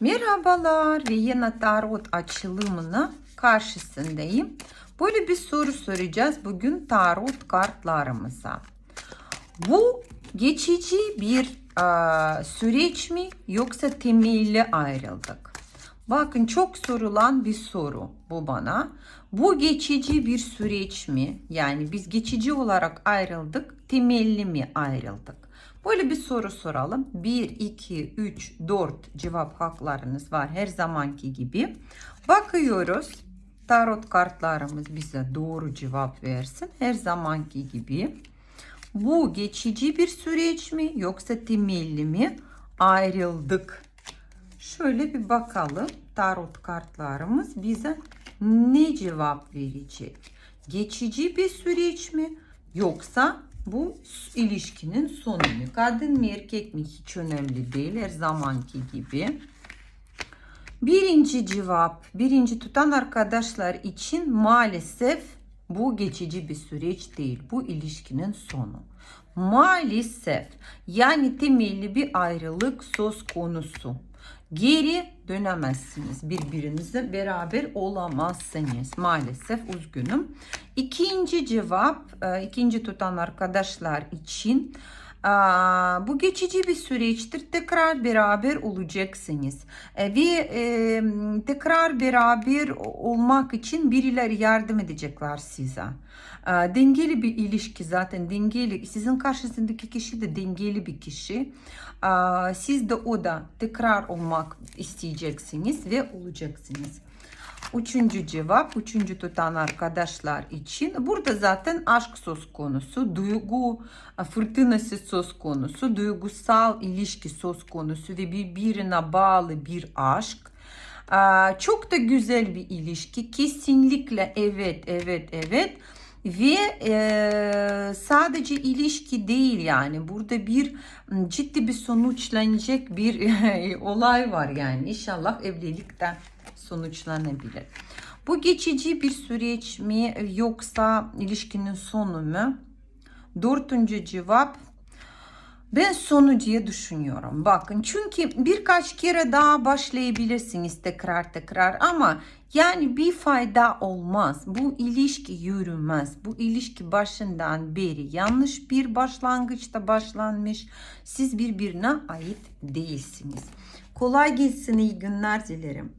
Merhabalar ve yine tarot açılımına karşısındayım. Böyle bir soru soracağız bugün tarot kartlarımıza. Bu geçici bir e, süreç mi yoksa temelli ayrıldık? Bakın çok sorulan bir soru bu bana. Bu geçici bir süreç mi? Yani biz geçici olarak ayrıldık, temelli mi ayrıldık? Böyle bir soru soralım. 1, 2, 3, 4 cevap haklarınız var her zamanki gibi. Bakıyoruz. Tarot kartlarımız bize doğru cevap versin. Her zamanki gibi. Bu geçici bir süreç mi yoksa temelli mi? Ayrıldık. Şöyle bir bakalım. Tarot kartlarımız bize ne cevap verecek? Geçici bir süreç mi yoksa bu ilişkinin sonu? Kadın mı erkek mi hiç önemli değil her zamanki gibi. Birinci cevap, birinci tutan arkadaşlar için maalesef bu geçici bir süreç değil. Bu ilişkinin sonu. Maalesef yani temelli bir ayrılık söz konusu. Geri dönemezsiniz. Birbirinizle beraber olamazsınız. Maalesef üzgünüm. İkinci cevap, e, ikinci tutan arkadaşlar için bu geçici bir süreçtir. Tekrar beraber olacaksınız. E, Ve tekrar beraber olmak için birileri yardım edecekler size. Dengeli bir ilişki zaten dengeli. Sizin karşısındaki kişi de dengeli bir kişi. Siz de o da tekrar olmak isteyeceksiniz ve olacaksınız. Üçüncü cevap, üçüncü tutan arkadaşlar için. Burada zaten aşk söz konusu, duygu fırtınası söz konusu, duygusal ilişki söz konusu ve birbirine bağlı bir aşk. Çok da güzel bir ilişki. Kesinlikle evet, evet, evet. Ve e, sadece ilişki değil yani burada bir ciddi bir sonuçlanacak bir olay var yani inşallah evlilikten sonuçlanabilir. Bu geçici bir süreç mi yoksa ilişkinin sonu mu? Dördüncü cevap ben sonu diye düşünüyorum. Bakın çünkü birkaç kere daha başlayabilirsiniz tekrar tekrar ama yani bir fayda olmaz. Bu ilişki yürümez. Bu ilişki başından beri yanlış bir başlangıçta başlanmış. Siz birbirine ait değilsiniz. Kolay gelsin iyi günler dilerim.